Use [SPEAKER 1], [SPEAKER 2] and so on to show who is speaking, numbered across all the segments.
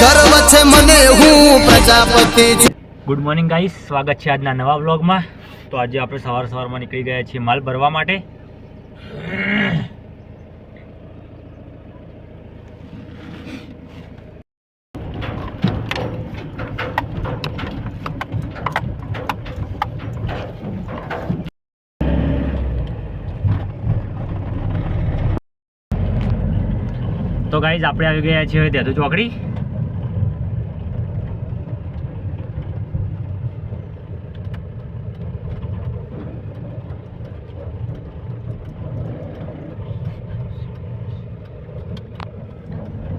[SPEAKER 1] ગર્વ છે મને હું પ્રજાપતિ
[SPEAKER 2] ગુડ મોર્નિંગ ગાઈસ સ્વાગત છે આજના નવા વ્લોગમાં. તો આજે આપણે સવાર સવારમાં નીકળી ગયા છીએ માલ ભરવા માટે. તો ગાઈઝ આપણે આવી ગયા છીએ દેદુ ચોકડી.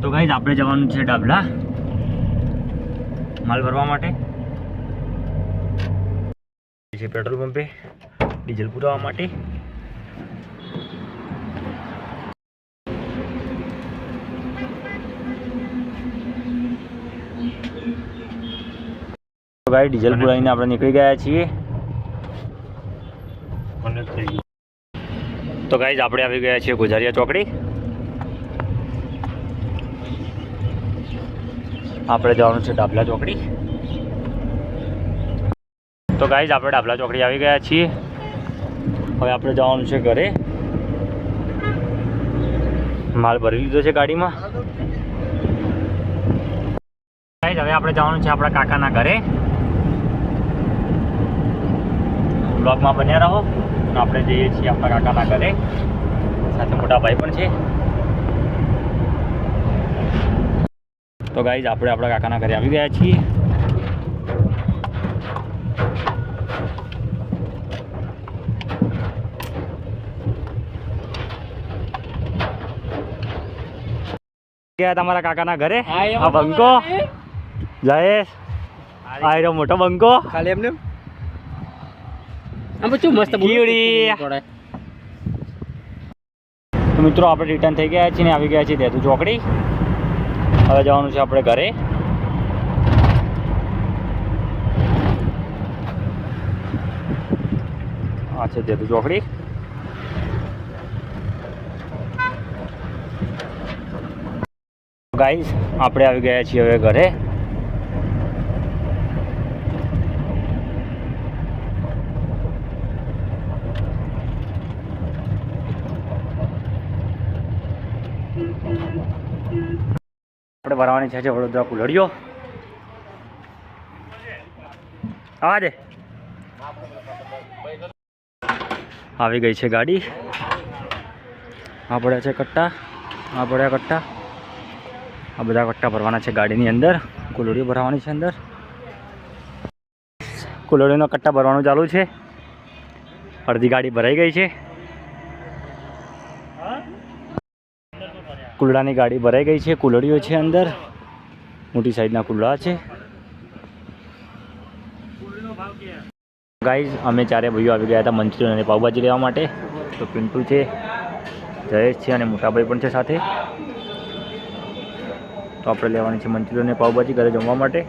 [SPEAKER 2] તો ગાઈઝ આપણે જવાનું છે ડાબલા માલ ભરવા માટે. છે પેટ્રોલ પંપે ડીઝલ પુરાવા માટે. તો ગાઈ ડીઝલ પુરાવીને આપણે નીકળી ગયા છીએ. તો ગાઈઝ આપણે આવી ગયા છીએ ગુજારિયા ચોકડી. આપણે જવાનું છે ડાબલા ચોકડી. તો ગાઈઝ આપણે ડાબલા ચોકડી આવી ગયા છીએ. હવે આપણે જવાનું છે ઘરે. માલ ભરી લીધો છે ગાડીમાં. ગાઈઝ હવે આપણે જવાનું છે આપણા કાકાના ઘરે. બ્લોગમાં બન્યા રહો. આપણે જઈએ છીએ આપણા કાકાના ઘરે. સાથે મોટા ભાઈ પણ છે. તો ગાઈઝ આપણે આપણા કાકાના ઘરે આવી ગયા છીએ. ગયા તમારા કાકાના ઘરે? આ બંકો? જયેશ? આયરો મોટો બંકો?
[SPEAKER 3] ખાલી એમને? આમ શું મસ્ત
[SPEAKER 2] મિત્રો આપણે રિટર્ન થઈ ગયા છીએ ને આવી ગયા છીએ તું ચોકડી. હવે જવાનું છે આપણે ઘરે. આ છે તું ચોકડી. ગાઈઝ આપણે આવી ગયા છીએ હવે ઘરે. આપણે ભરવાની છે વડોદરા કુલડીઓ. આવા આવી ગઈ છે ગાડી. આ પડ્યા છે કટ્ટા. આ પડ્યા કટ્ટા. આ બધા કટ્ટા ભરવાના છે ગાડીની અંદર. કુલડીઓ ભરવાની છે અંદર. કુલડીનો કટ્ટા ભરવાનું ચાલુ છે. અડધી ગાડી ભરાઈ ગઈ છે. કુલડાની ગાડી ભરાઈ ગઈ છે, કુલડીઓ છે અંદર. મોટી સાઈઝના કુલડા છે. ગાઈઝ અમે ચારે ભાઈઓ આવી ગયા હતા મંચુરિયન અને પાઉભાજી લેવા માટે. તો પિન્ટુ છે, જયેશ છે અને મોટાભાઈ પણ છે સાથે. તો આપણે લેવાની છે મંચુરિયન અને પાઉભાજી ઘરે જમવા માટે.